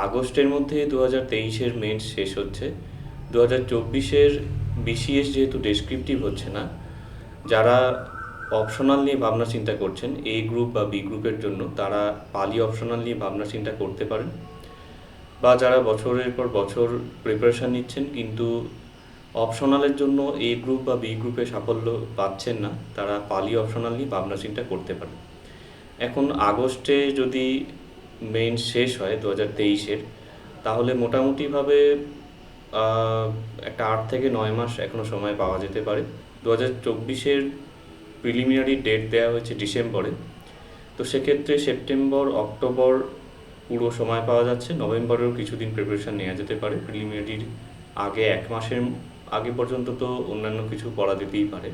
আগস্টের মধ্যে দু হাজার তেইশের মেন্স শেষ হচ্ছে। দু হাজার চব্বিশের বিসিএস যেহেতু ডেসক্রিপটিভ হচ্ছে না, যারা অপশনাল নিয়ে ভাবনা চিন্তা করছেন এ গ্রুপ বা বি গ্রুপের জন্য, তারা পালি অপশনাল নিয়ে ভাবনা চিন্তা করতে পারেন। বা যারা বছরের পর বছর প্রিপারেশান নিচ্ছেন, কিন্তু অপশনালের জন্য এ গ্রুপ বা বি গ্রুপে সাফল্য পাচ্ছেন না, তারা পালি অপশনাল নিয়ে ভাবনা চিন্তা করতে পারেন। এখন আগস্টে যদি মেইন শেষ হয় দু হাজার তেইশের। তাহলে মোটামুটিভাবে একটা আট থেকে নয় মাস এখনও সময় পাওয়া যেতে পারে। দু হাজার চব্বিশের প্রিলিমিনারি ডেট দেওয়া হয়েছে ডিসেম্বরে। তো সেক্ষেত্রে সেপ্টেম্বর, অক্টোবর পুরো সময় পাওয়া যাচ্ছে। নভেম্বরেও কিছুদিন প্রিপারেশন নেওয়া যেতে পারে। প্রিলিমিনারির আগে এক মাসের আগে পর্যন্ত তো অন্যান্য কিছু পড়া দিতেই পারে।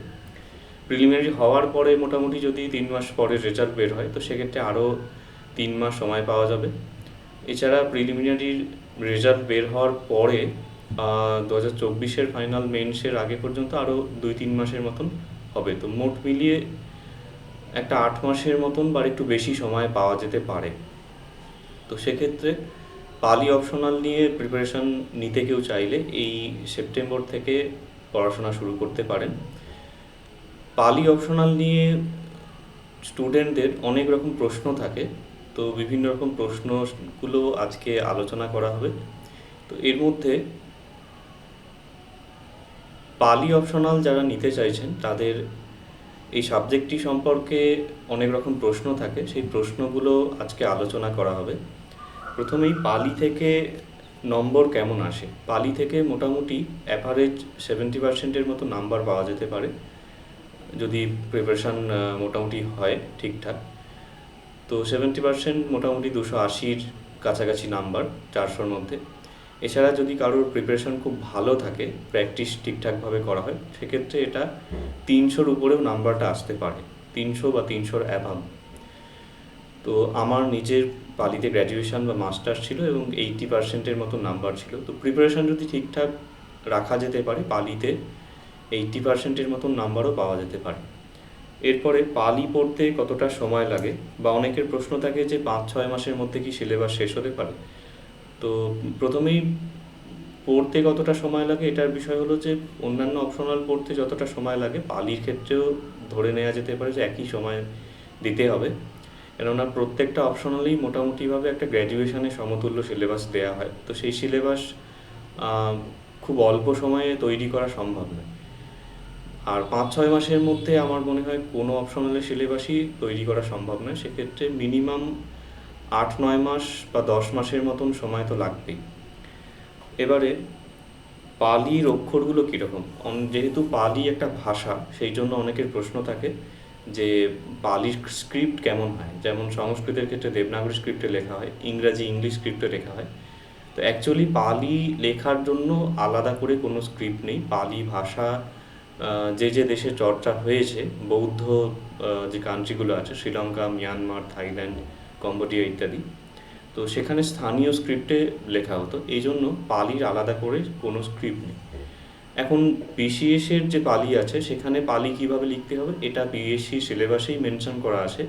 প্রিলিমিনারি হওয়ার পরে মোটামুটি যদি তিন মাস পরে রেজাল্ট বের হয়, তো সেক্ষেত্রে আরও তিন মাস সময় পাওয়া যাবে। এছাড়া প্রিলিমিনারির রেজাল্ট বের হওয়ার পরে দু হাজার চব্বিশের ফাইনাল মেন্সের আগে পর্যন্ত আরও দুই তিন মাসের মতন হবে। তো মোট মিলিয়ে একটা আট মাসের মতন বা একটু বেশি সময় পাওয়া যেতে পারে। তো সেক্ষেত্রে পালি অপশনাল নিয়ে প্রিপারেশন নিতে কেউ চাইলে এই সেপ্টেম্বর থেকে পড়াশোনা শুরু করতে পারেন। পালি অপশনাল নিয়ে স্টুডেন্টদের অনেক রকম প্রশ্ন থাকে। তো বিভিন্ন রকম প্রশ্নগুলো আজকে আলোচনা করা হবে। তো এর মধ্যে পালি অপশনাল যারা নিতে চাইছেন, তাদের এই সাবজেক্টটি সম্পর্কে অনেক রকম প্রশ্ন থাকে, সেই প্রশ্নগুলো আজকে আলোচনা করা হবে। প্রথমেই পালি থেকে নম্বর কেমন আসে? পালি থেকে মোটামুটি অ্যাভারেজ সেভেন্টি পার্সেন্টের মতো নাম্বার পাওয়া যেতে পারে, যদি প্রিপারেশান মোটামুটি হয় ঠিকঠাক। তো সেভেন্টি পার্সেন্ট মোটামুটি দুশো আশির কাছাকাছি নাম্বার চারশোর মধ্যে। এছাড়া যদি কারোর প্রিপারেশন খুব ভালো থাকে প্র্যাকটিস ঠিকঠাকভাবে করা হয়, সেক্ষেত্রে এটা তিনশোর উপরেও নাম্বারটা আসতে পারে, তিনশো বা তিনশোর অ্যাভাব তো আমার নিজের পালিতে গ্র্যাজুয়েশন বা মাস্টার্স ছিল এবং এইটি পার্সেন্টের মতো নাম্বার ছিল। তো প্রিপারেশন যদি ঠিকঠাক রাখা যেতে পারে পালিতে এইটি পার্সেন্টের মতন নাম্বারও পাওয়া যেতে পারে। এরপরে পালি পড়তে কতটা সময় লাগে? বা অনেকের প্রশ্ন থাকে যে পাঁচ, ছয় মাসের মধ্যে কি সিলেবাস শেষ হতে পারে? তো প্রথমেই পড়তে কতটা সময় লাগে এটার বিষয় হলো যে অন্যান্য অপশনাল পড়তে যতটা সময় লাগে পালির ক্ষেত্রেও ধরে নেওয়া যেতে পারে যে একই সময় দিতে হবে। কেননা প্রত্যেকটা অপশনালেই মোটামুটিভাবে একটা গ্র্যাজুয়েশনের সমতুল্য সিলেবাস দেওয়া হয়। তো সেই সিলেবাস খুব অল্প সময়ে তৈরি করা সম্ভব নয়। আর পাঁচ, ছয় মাসের মধ্যে আমার মনে হয় কোনো অপশনালের সিলেবাসই তৈরি করা সম্ভব নয়। সেক্ষেত্রে মিনিমাম আট, নয় মাস বা দশ মাসের মতন সময় তো লাগবেই। এবারে পালির অক্ষরগুলো কীরকম? যেহেতু পালি একটা ভাষা, সেই জন্য অনেকের প্রশ্ন থাকে যে পালির স্ক্রিপ্ট কেমন হয়? যেমন সংস্কৃতের ক্ষেত্রে দেবনাগরী স্ক্রিপ্টে লেখা হয়, ইংরাজি, ইংলিশ স্ক্রিপ্টে লেখা হয়। তো অ্যাকচুয়ালি পালি লেখার জন্য আলাদা করে কোনো স্ক্রিপ্ট নেই। পালি ভাষা যে যে দেশে চর্চা হয়েছে, বৌদ্ধ যে কান্ট্রিগুলো আছে, শ্রীলঙ্কা, মিয়ানমার, থাইল্যান্ড, কম্বোডিয়া ইত্যাদি, তো সেখানে স্থানীয় স্ক্রিপ্টে লেখা হতো, এই জন্য পালির আলাদা করে কোনো স্ক্রিপ্ট নেই। এখন বিসিএস এর যে পালি আছে, সেখানে পালি কীভাবে লিখতে হবে, এটা বিএসসি সিলেবাসেই মেনশন করা আছে,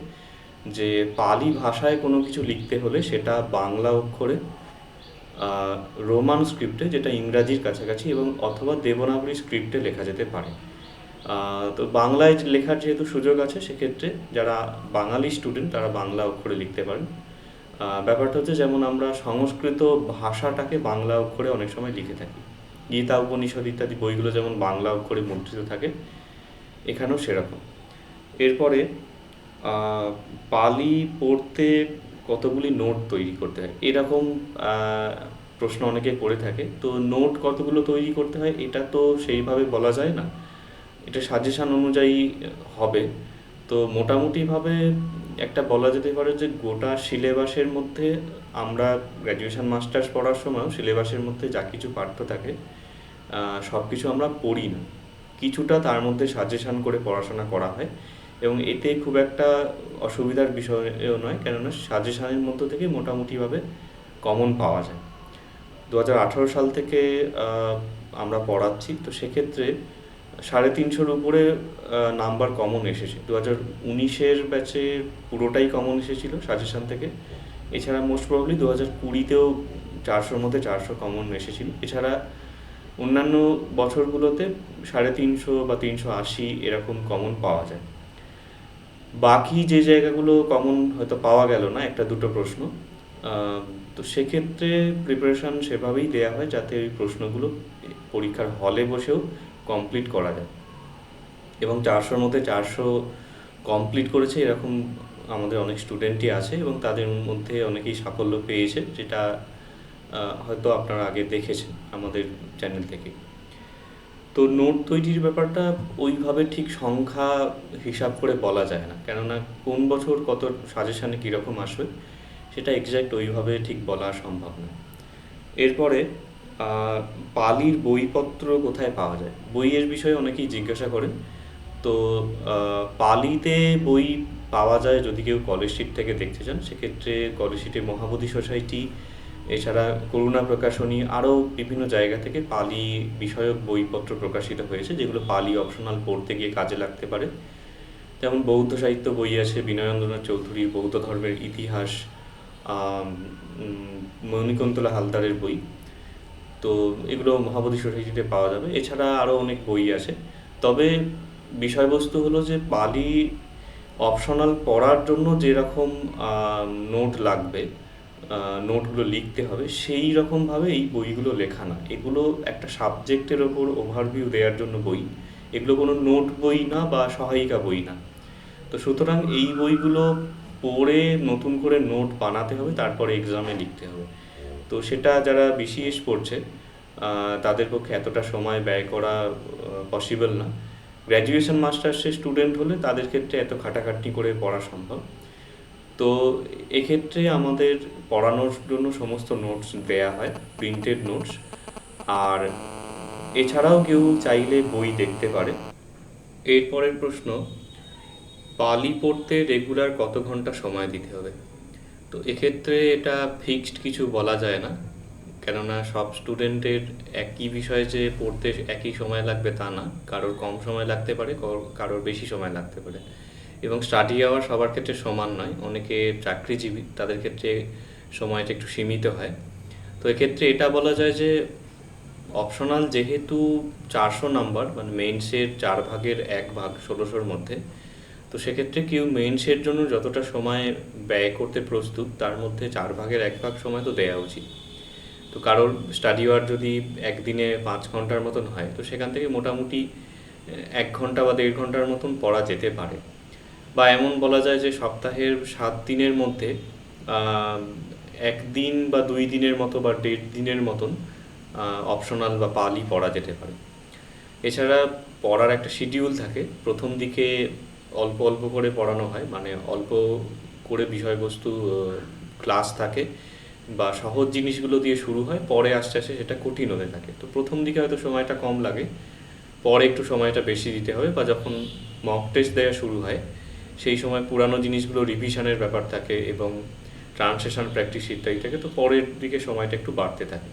যে পালি ভাষায় কোনো কিছু লিখতে হলে সেটা বাংলা অক্ষরে রোমান স্ক্রিপ্টে যেটা ইংরাজির কাছাকাছি এবং অথবা দেবনাগরী স্ক্রিপ্টে লেখা যেতে পারে। তো বাংলায় লেখার যেহেতু সুযোগ আছে, সেক্ষেত্রে যারা বাঙালি স্টুডেন্ট তারা বাংলা অক্ষরে লিখতে পারেন। ব্যাপারটা হচ্ছে যেমন আমরা সংস্কৃত ভাষাটাকে বাংলা অক্ষরে অনেক সময় লিখে থাকি। গীতা, উপনিষদ ইত্যাদি বইগুলো যেমন বাংলা অক্ষরে মুদ্রিত থাকে, এখানেও সেরকম। এরপরে পালি পড়তে কতগুলি নোট তৈরি করতে হয়। এরকম প্রশ্ন অনেকে করে থাকে। তো নোট কতগুলো তৈরি করতে হয়, এটা তো সেইভাবে বলা যায় না। এটা সাজেশান অনুযায়ী হবে। তো মোটামুটিভাবে একটা বলা যেতে পারে যে, গোটা সিলেবাসের মধ্যে আমরা গ্র্যাজুয়েশন মাস্টার্স পড়ার সময়ও সিলেবাসের মধ্যে যা কিছু পাঠ্য থাকে সব কিছু আমরা পড়ি না। কিছুটা তার মধ্যে সাজেশান করে পড়াশোনা করা হয়। এবং এতে খুব একটা অসুবিধার বিষয়ও নয়, কেননা সাজেশনের মধ্য থেকে মোটামুটিভাবে কমন পাওয়া যায়। দু হাজার আঠারো সাল থেকে আমরা পড়াচ্ছি, তো সেক্ষেত্রে সাড়ে তিনশোর উপরে নাম্বার কমন এসেছে। দু হাজার উনিশের ব্যাচে পুরোটাই কমন এসেছিল সাজেশন থেকে। এছাড়া মোস্ট প্রবলি দু হাজার কুড়িতেও চারশোর মধ্যে চারশো কমন এসেছিল। এছাড়া অন্যান্য বছরগুলোতে সাড়ে তিনশো বা তিনশো আশি এরকম কমন পাওয়া যায়। বাকি যে জায়গাগুলো কমন হয়তো পাওয়া গেল না, একটা দুটো প্রশ্ন। তো সেক্ষেত্রে প্রিপারেশন সেভাবেই দেওয়া হয় যাতে ওই প্রশ্নগুলো পরীক্ষার হলে বসেও কমপ্লিট করা যায়। এবং চারশোর মধ্যে চারশো কমপ্লিট করেছে, এরকম আমাদের অনেক স্টুডেন্টই আছে এবং তাদের মধ্যে অনেকেই সাফল্য পেয়েছে, যেটা হয়তো আপনারা আগে দেখেছেন আমাদের চ্যানেল থেকে। তো নোট তৈরির ব্যাপারটা ওইভাবে ঠিক সংখ্যা হিসাব করে বলা যায় না। কেননা কোন বছর কত সাজেশানে কীরকম আসবে, সেটা এক্স্যাক্ট ওইভাবে ঠিক বলা সম্ভব না। এরপরে পালির বইপত্র কোথায় পাওয়া যায়? বইয়ের বিষয়ে অনেকেই জিজ্ঞাসা করেন। তো পালিতে বই পাওয়া যায় যদি কেউ কলেজ স্ট্রিট থেকে দেখতে চান, সেক্ষেত্রে কলেজ স্ট্রিটে মহাবোধি সোসাইটি এছাড়া করুণা প্রকাশনী আরও বিভিন্ন জায়গা থেকে পালি বিষয়ক বইপত্র প্রকাশিত হয়েছে, যেগুলো পালি অপশনাল পড়তে গিয়ে কাজে লাগতে পারে। যেমন বৌদ্ধ সাহিত্য বই আছে, বিনয়েন্দ্রনাথ চৌধুরীর বৌদ্ধ ধর্মের ইতিহাস মণিকুন্তলা হালদারের বই। তো এগুলো মহাবোধি সোসাইটিতে পাওয়া যাবে। এছাড়া আরও অনেক বই আছে। তবে বিষয়বস্তু হলো যে পালি অপশনাল পড়ার জন্য যেরকম নোট লাগবে নোটগুলো লিখতে হবে, সেই রকমভাবে এই বইগুলো লেখা না। এগুলো একটা সাবজেক্টের ওপর ওভারভিউ দেওয়ার জন্য বই। এগুলো কোনো নোট বই না বা সহায়িকা বই না। তো সুতরাং এই বইগুলো পড়ে নতুন করে নোট বানাতে হবে, তারপরে এক্সামে লিখতে হবে। তো সেটা যারা বিসিএস পড়ছে তাদের পক্ষে এতটা সময় ব্যয় করা পসিবল না। গ্র্যাজুয়েশন মাস্টার্সের স্টুডেন্ট হলে তাদের ক্ষেত্রে এত খাটাখাটনি করে পড়া সম্ভব। তো এক্ষেত্রে আমাদের পড়ানোর জন্য সমস্ত নোটস দেয়া হয় প্রিন্টেড নোটস আর এছাড়াও কেউ চাইলে বই দেখতে পারে। এরপরের প্রশ্ন, পালি পড়তে রেগুলার কত ঘণ্টা সময় দিতে হবে? তো এক্ষেত্রে এটা ফিক্সড কিছু বলা যায় না, কেননা সব স্টুডেন্টের একই বিষয়ে যে পড়তে একই সময় লাগবে তা না। কারোর কম সময় লাগতে পারে কারোর- বেশি সময় লাগতে পারে। এবং স্টাডি আওয়ার সবার ক্ষেত্রে সমান নয়, অনেকে চাকরিজীবী, তাদের ক্ষেত্রে সময়টা একটু সীমিত হয়। তো এক্ষেত্রে এটা বলা যায় যে অপশনাল যেহেতু চারশো নাম্বার মানে মেইনসের চার ভাগের এক ভাগ ষোলোশোর মধ্যে, তো সেক্ষেত্রে কেউ মেইনসের জন্য যতটা সময় ব্যয় করতে প্রস্তুত, তার মধ্যে চার ভাগের এক ভাগ সময় তো দেওয়া উচিত। তো কারোর স্টাডি আওয়ার যদি একদিনে পাঁচ ঘণ্টার মতন হয়, তো সেখান থেকে মোটামুটি এক ঘণ্টা বা দেড় ঘণ্টার মতন পড়া যেতে পারে। বা এমন বলা যায় যে সপ্তাহের সাত দিনের মধ্যে একদিন বা দুই দিনের মতো বা দেড় দিনের মতন অপশনাল বা পালি পড়া যেতে পারে। এছাড়া পড়ার একটা শিডিউল থাকে। প্রথম দিকে অল্প অল্প করে পড়ানো হয় মানে অল্প করে বিষয়বস্তু ক্লাস থাকে বা সহজ জিনিসগুলো দিয়ে শুরু হয়, পরে আস্তে আস্তে সেটা কঠিন হতে থাকে। তো প্রথম দিকে হয়তো সময়টা কম লাগে, পরে একটু সময়টা বেশি দিতে হবে বা যখন মক টেস্ট দেওয়া শুরু হয়, সেই সময় পুরানো জিনিসগুলো রিভিশনের ব্যাপার থাকে এবং ট্রান্সলেশন প্র্যাকটিস ইত্যাদি থাকে, তো পরের দিকে সময়টা একটু বাড়তে থাকে।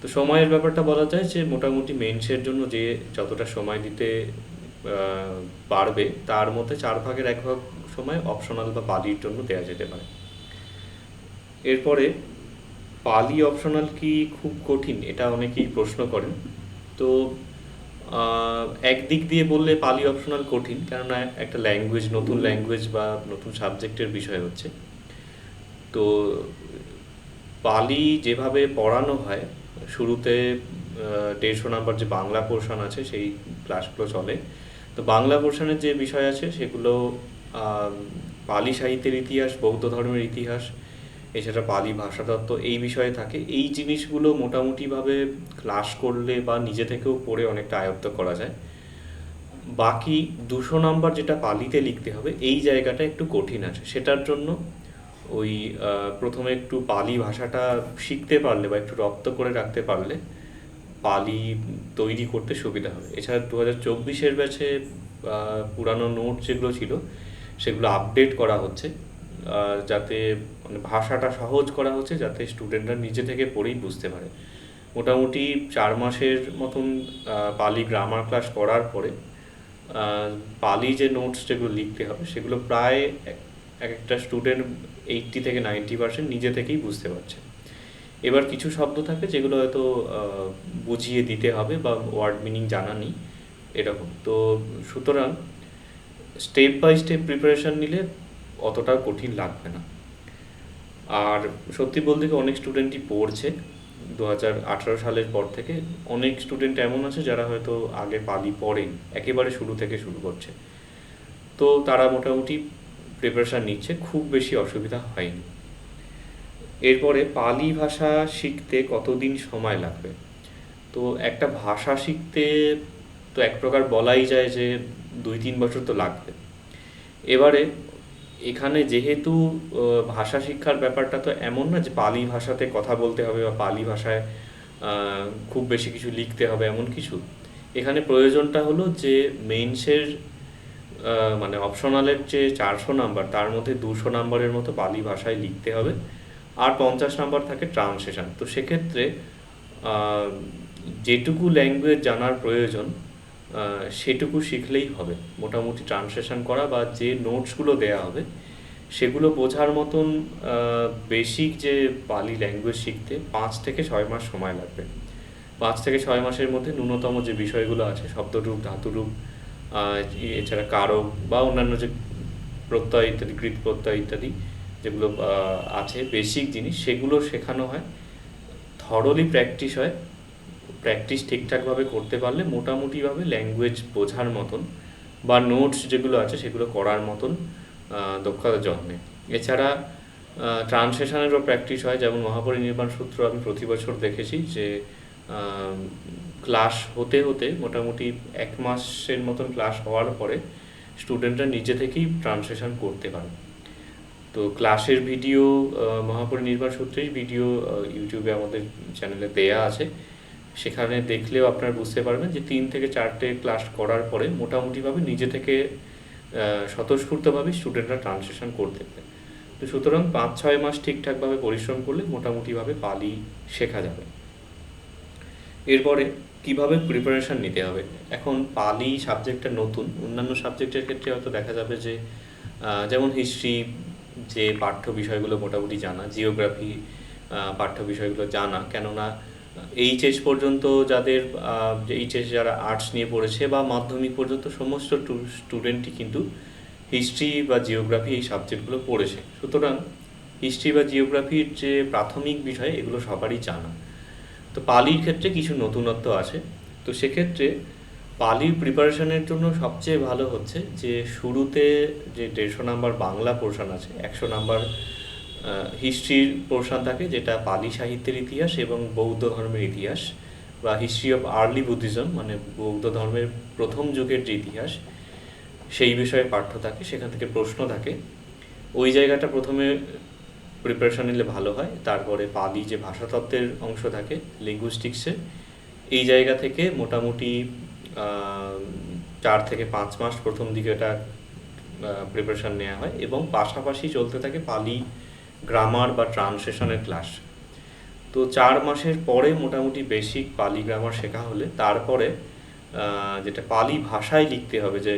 তো সময়ের ব্যাপারটা বলা যায় যে, মোটামুটি মেন্সের জন্য যে যতটা সময় দিতে পারবে, তার মধ্যে চার ভাগের এক ভাগ সময় অপশনাল বা পালির জন্য দেওয়া যেতে পারে। এরপরে, পালি অপশনাল কি খুব কঠিন, এটা অনেকেই প্রশ্ন করেন। তো একদিক দিয়ে বললে পালি অপশনাল কঠিন, কেননা একটা ল্যাঙ্গুয়েজ নতুন ল্যাঙ্গুয়েজ বা নতুন সাবজেক্টের বিষয় হচ্ছে। তো পালি যেভাবে পড়ানো হয়, শুরুতে দেড়শো নাম্বার যে বাংলা পোর্শন আছে, সেই ক্লাসগুলো চলে। তো বাংলা পোর্শনের যে বিষয় আছে, সেগুলো পালি সাহিত্যের ইতিহাস, বৌদ্ধ ধর্মের ইতিহাস, এছাড়া পালি ভাষাতত্ত্ব এই বিষয়ে থাকে। এই জিনিসগুলো মোটামুটিভাবে ক্লাস করলে বা নিজে থেকেও পড়ে অনেকটা আয়ত্ত করা যায়। বাকি দুশো নাম্বার যেটা পালিতে লিখতে হবে, এই জায়গাটা একটু কঠিন আছে। সেটার জন্য ওই প্রথমে একটু পালি ভাষাটা শিখতে পারলে বা একটু রপ্ত করে রাখতে পারলে পালি তৈরি করতে সুবিধা হবে। এছাড়া দু হাজার চব্বিশের ব্যাচে পুরানো নোট যেগুলো ছিল, সেগুলো আপডেট করা হচ্ছে যাতে মানে ভাষাটা সহজ করা হচ্ছে, যাতে স্টুডেন্টরা নিজে থেকে পড়েই বুঝতে পারে। মোটামুটি চার মাসের মতন পালি গ্রামার ক্লাস করার পরে পালি যে নোটস যেগুলো লিখতে হবে, সেগুলো প্রায় এক এক একটা স্টুডেন্ট এইটটি থেকে নাইনটি পার্সেন্ট নিজে থেকেই বুঝতে পারছে। এবার কিছু শব্দ থাকে যেগুলো হয়তো বুঝিয়ে দিতে হবে বা ওয়ার্ড মিনিং জানা নেই, এরকম। তো সুতরাং স্টেপ বাই স্টেপ প্রিপারেশন নিলে অতটা কঠিন লাগবে না। আর সত্যি বলতে কি অনেক স্টুডেন্টই পড়ছে। দু হাজার আঠারো সালের পর থেকে অনেক স্টুডেন্ট এমন আছে যারা হয়তো আগে পালি পড়েন, একেবারে শুরু থেকে শুরু করছে। তো তারা মোটামুটি প্রিপারেশান নিচ্ছে, খুব বেশি অসুবিধা হয়নি। এরপরে পালি ভাষা শিখতে কতদিন সময় লাগবে? তো একটা ভাষা শিখতে তো এক প্রকার বলাই যায় যে দুই তিন বছর তো লাগবে। এবারে এখানে যেহেতু ভাষা শিক্ষার ব্যাপারটা তো এমন না যে পালি ভাষাতে কথা বলতে হবে বা পালি ভাষায় খুব বেশি কিছু লিখতে হবে এমন কিছু। এখানে প্রয়োজনটা হলো যে মেইনসের মানে অপশনালের যে চারশো নাম্বার তার মধ্যে দুশো নাম্বারের মতো পালি ভাষায় লিখতে হবে। আর পঞ্চাশ নাম্বার থাকে ট্রান্সলেশন তো সেক্ষেত্রে যেটুকু ল্যাঙ্গুয়েজ জানার প্রয়োজন সেটুকু শিখলেই হবে। মোটামুটি ট্রান্সলেশন করা বা যে নোটসগুলো দেয়া হবে, সেগুলো বোঝার মতন বেসিক যে পালি ল্যাঙ্গুয়েজ শিখতে পাঁচ থেকে ছয় মাস সময় লাগবে। পাঁচ থেকে ছয় মাসের মধ্যে ন্যূনতম যে বিষয়গুলো আছে, শব্দরূপ, ধাতুরূপ এছাড়া কারক বা অন্যান্য যে প্রত্যয় ইত্যাদি, কৃত প্রত্যয় ইত্যাদি যেগুলো আছে বেসিক জিনিস, সেগুলো শেখানো হয়। থরলি প্র্যাকটিস হয়। প্র্যাকটিস ঠিকঠাকভাবে করতে পারলে মোটামুটিভাবে ল্যাঙ্গুয়েজ বোঝার মতন বা নোটস যেগুলো আছে, সেগুলো করার মতন দক্ষতা জন্মে। এছাড়া ট্রান্সলেশনেরও প্র্যাকটিস হয়। যেমন মহাপরিনির্বাণ সূত্র আমি প্রতি বছর দেখেছি যে ক্লাস হতে হতে মোটামুটি এক মাসের মতন ক্লাস হওয়ার পরে স্টুডেন্টরা নিজে থেকেই ট্রান্সলেশন করতে পারে তো ক্লাসের ভিডিও মহাপরিনির্বাণ সূত্রেই ভিডিও ইউটিউবে আমাদের চ্যানেলে দেয়া আছে। সেখানে দেখলেও আপনারা বুঝতে পারবেন যে তিন থেকে চারটে ক্লাস করার পরে মোটামুটিভাবে নিজে থেকে স্বতঃস্ফূর্তভাবে স্টুডেন্টরা ট্রান্সলেশন করতে পারে। তো সুতরাং পাঁচ, ছয় মাস ঠিকঠাকভাবে পরিশ্রম করলে মোটামুটিভাবে পালি শেখা যাবে। এরপরে কীভাবে প্রিপারেশন নিতে হবে? এখন পালি সাবজেক্টটা নতুন, অন্যান্য সাবজেক্টের ক্ষেত্রে হয়তো দেখা যাবে যে যেমন হিস্ট্রি যে পাঠ্য বিষয়গুলো মোটামুটি জানা জিওগ্রাফি পাঠ্য বিষয়গুলো জানা, কেননা এইচএস পর্যন্ত যাদের এইচএস যারা আর্টস নিয়ে পড়েছে বা মাধ্যমিক পর্যন্ত সমস্ত স্টুডেন্টই কিন্তু হিস্ট্রি বা জিওগ্রাফি এই সাবজেক্টগুলো পড়েছে। সুতরাং হিস্ট্রি বা জিওগ্রাফির যে প্রাথমিক বিষয়, এগুলো সবারই জানা। তো পালির ক্ষেত্রে কিছু নতুনত্ব আছে। তো সেক্ষেত্রে পালির প্রিপারেশনের জন্য সবচেয়ে ভালো হচ্ছে যে শুরুতে যে দেড়শো নাম্বার বাংলা পোর্শন আছে, একশো নাম্বার হিস্ট্রির পোর্শন থাকে যেটা পালি সাহিত্যের ইতিহাস এবং বৌদ্ধ ধর্মের ইতিহাস বা হিস্ট্রি অফ আর্লি বুদ্ধিজম মানে বৌদ্ধ ধর্মের প্রথম যুগের যে ইতিহাস, সেই বিষয়ে পাঠ্য থাকে, সেখান থেকে প্রশ্ন থাকে। ওই জায়গাটা প্রথমে প্রিপারেশন নিলে ভালো হয়। তারপরে পালি যে ভাষাতত্ত্বের অংশ থাকে লিঙ্গুইস্টিক্সে এই জায়গা থেকে মোটামুটি চার থেকে পাঁচ মাস প্রথম দিকে এটা প্রিপারেশন নেওয়া হয় এবং পাশাপাশি চলতে থাকে পালি গ্রামার বা ট্রান্সলেশনের ক্লাস তো চার মাসের পরে মোটামুটি বেসিক পালি গ্রামার শেখা হলে তারপরে যেটা পালি ভাষায় লিখতে হবে যে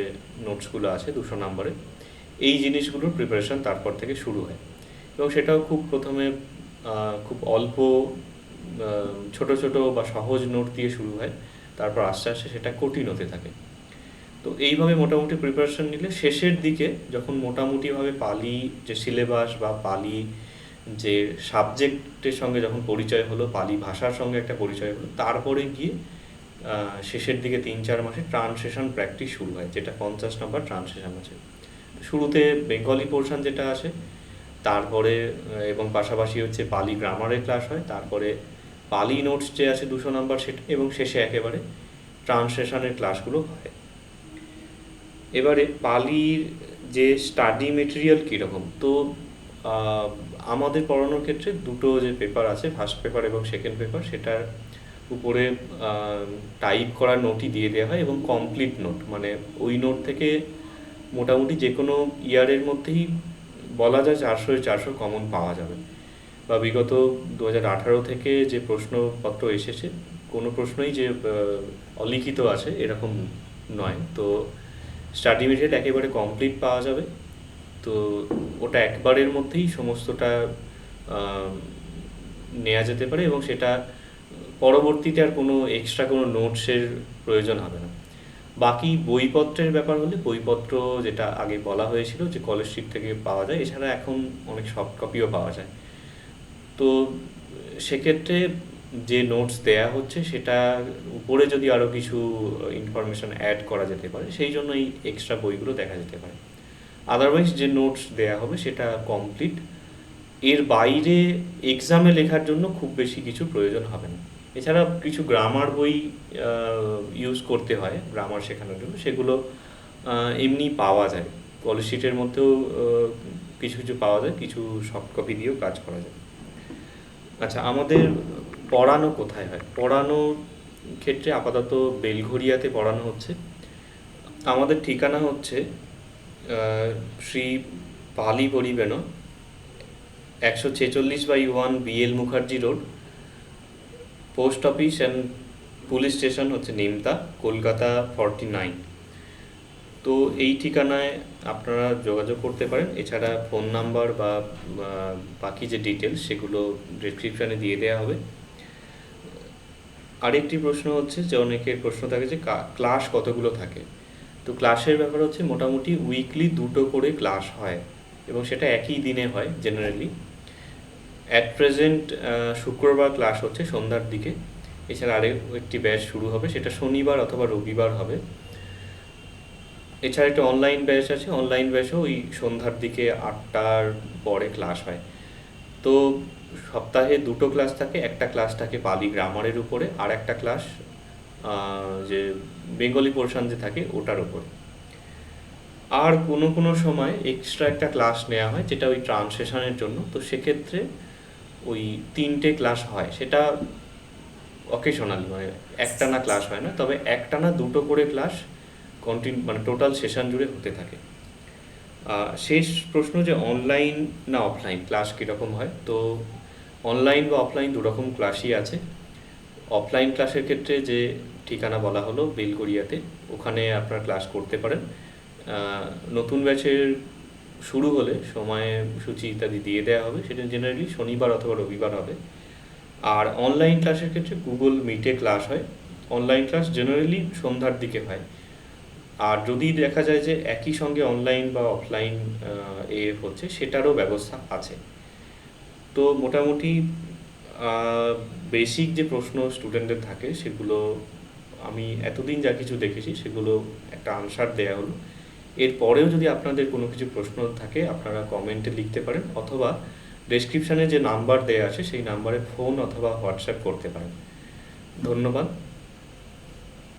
নোটসগুলো আছে দুশো নম্বরে এই জিনিসগুলোর প্রিপারেশন তারপর থেকে শুরু হয়। এবং সেটাও খুব প্রথমে খুব অল্প ছোট ছোট বা সহজ নোট দিয়ে শুরু হয়। তারপর আস্তে আস্তে সেটা কঠিন হতে থাকে। তো এইভাবে মোটামুটি প্রিপারেশন নিলে শেষের দিকে যখন মোটামুটিভাবে পালি যে সিলেবাস বা পালি যে সাবজেক্টের সঙ্গে যখন পরিচয় হলো, পালি ভাষার সঙ্গে একটা পরিচয় হলো, তারপরে গিয়ে শেষের দিকে তিন, চার মাসে ট্রান্সলেশন প্র্যাকটিস শুরু হয়, যেটা পঞ্চাশ নম্বর ট্রান্সলেশন আছে। শুরুতে বেঙ্গলি পোর্শন যেটা আছে তারপরে, এবং পাশাপাশি হচ্ছে পালি গ্রামারের ক্লাস হয়, তারপরে পালি নোটস যে আছে দুশো নাম্বার সেটা, এবং শেষে একেবারে ট্রান্সলেশনের ক্লাসগুলো হয়। এবারে পালির যে স্টাডি মেটেরিয়াল কীরকম? তো আমাদের পড়ানোর ক্ষেত্রে দুটো যে পেপার আছে ফার্স্ট পেপার এবং সেকেন্ড পেপার সেটার উপরে টাইপ করা নোটই দিয়ে দেওয়া হয়, এবং কমপ্লিট নোট মানে ওই নোট থেকে মোটামুটি যে কোনো ইয়ারের মধ্যেই বলা যায় চারশো চারশো কমন পাওয়া যাবে। বা বিগত দু হাজার আঠারো থেকে যে প্রশ্নপত্র এসেছে, কোনো প্রশ্নই যে অলিখিত আছে এরকম নয়। তো স্টাডি মেটেরিয়াল একেবারে কমপ্লিট পাওয়া যাবে। তো ওটা একবারের মধ্যেই সমস্তটা নেওয়া যেতে পারে এবং সেটা পরবর্তীতে আর কোনো এক্সট্রা কোনো নোটসের প্রয়োজন হবে না। বাকি বইপত্রের ব্যাপার হলে বইপত্র যেটা আগে বলা হয়েছিল যে কলেজ স্ট্রিট থেকে পাওয়া যায়, এছাড়া এখন অনেক সফট কপিও পাওয়া যায়। তো সেক্ষেত্রে যে নোটস দেয়া হচ্ছে সেটা উপরে যদি আরও কিছু ইনফরমেশন অ্যাড করা যেতে পারে, সেই জন্য এই এক্সট্রা বইগুলো দেখা যেতে পারে। আদারওয়াইজ যে নোটস দেয়া হবে সেটা কমপ্লিট এর বাইরে এক্সামে লেখার জন্য খুব বেশি কিছু প্রয়োজন হবে না। এছাড়া কিছু গ্রামার বই ইউজ করতে হয় গ্রামার শেখানোর জন্য। সেগুলো এমনি পাওয়া যায়। পলিশিটের মধ্যেও কিছু কিছু পাওয়া যায়, কিছু সফট কপি দিয়েও কাজ করা যায়। আচ্ছা আমাদের পড়ানো কোথায় হয়? পড়ানোর ক্ষেত্রে আপাতত বেলঘরিয়াতে পড়ানো হচ্ছে। আমাদের ঠিকানা হচ্ছে শ্রী পালি পরিবেন একশো ছেচল্লিশ by one BL Mukherjee road post office and police station হচ্ছে নিমতা, কলকাতা ফর্টি নাইন। তো এই ঠিকানায় আপনারা যোগাযোগ করতে পারেন। এছাড়া ফোন নাম্বার বা বাকি যে ডিটেলস সেগুলো ডিসক্রিপশানে দিয়ে দেওয়া হবে। আরেকটি প্রশ্ন হচ্ছে যে অনেকের প্রশ্ন থাকে যে ক্লাস কতগুলো থাকে? তো ক্লাসের ব্যাপার হচ্ছে মোটামুটি উইকলি দুটো করে ক্লাস হয় এবং সেটা একই দিনে হয় জেনারেলি অ্যাট প্রেজেন্ট শুক্রবার ক্লাস হচ্ছে, সন্ধ্যার দিকে। এছাড়া আরেক একটি ব্যাচ শুরু হবে, সেটা শনিবার অথবা রবিবার হবে। এছাড়া একটা অনলাইন ব্যাচ আছে অনলাইন ব্যাচও ওই সন্ধ্যার দিকে আটটার পরে ক্লাস হয়। তো সপ্তাহে দুটো ক্লাস থাকে, একটা ক্লাস থাকে পালি গ্রামারের উপরে, আর একটা ক্লাস যে বেঙ্গলি পোর্শন যে থাকে, ওটার উপরে। আর কোনো কোনো সময় এক্সট্রা একটা ক্লাস নেওয়া হয়, যেটা ওই ট্রান্সলেশনের জন্য। তো সেক্ষেত্রে ওই তিনটে ক্লাস হয়, সেটা অকেশনালি মানে একটানা ক্লাস হয় না, তবে একটানা দুটো করে ক্লাস কন্টিনিউ মানে টোটাল সেশন জুড়ে হতে থাকে। শেষ প্রশ্ন যে অনলাইন না অফলাইন ক্লাস কীরকম হয়? তো অনলাইন বা অফলাইন দুরকম ক্লাসই আছে। অফলাইন ক্লাসের ক্ষেত্রে যে ঠিকানা বলা হলো বেলগড়িয়াতে ওখানে আপনারা ক্লাস করতে পারেন। নতুন ব্যাচের শুরু হলে সময় সূচি ইত্যাদি দিয়ে দেওয়া হবে। সেটা জেনারেলি শনিবার অথবা রবিবার হবে। আর অনলাইন ক্লাসের ক্ষেত্রে গুগল মিটে ক্লাস হয়। অনলাইন ক্লাস জেনারেলি সন্ধ্যার দিকে হয়। আর যদি দেখা যায় যে একই সঙ্গে অনলাইন বা অফলাইন এ হচ্ছে, সেটারও ব্যবস্থা আছে। তো মোটামুটি বেসিক যে প্রশ্ন স্টুডেন্টদের থাকে, সেগুলো আমি এতদিন যা কিছু দেখেছি, সেগুলো একটা আনসার দেয়া হলো। এরপরেও যদি আপনাদের কোনো কিছু প্রশ্ন থাকে, আপনারা কমেন্টে লিখতে পারেন অথবা ডেসক্রিপশানে যে নাম্বার দেওয়া আছে, সেই নাম্বারে ফোন অথবা হোয়াটসঅ্যাপ করতে পারেন। ধন্যবাদ।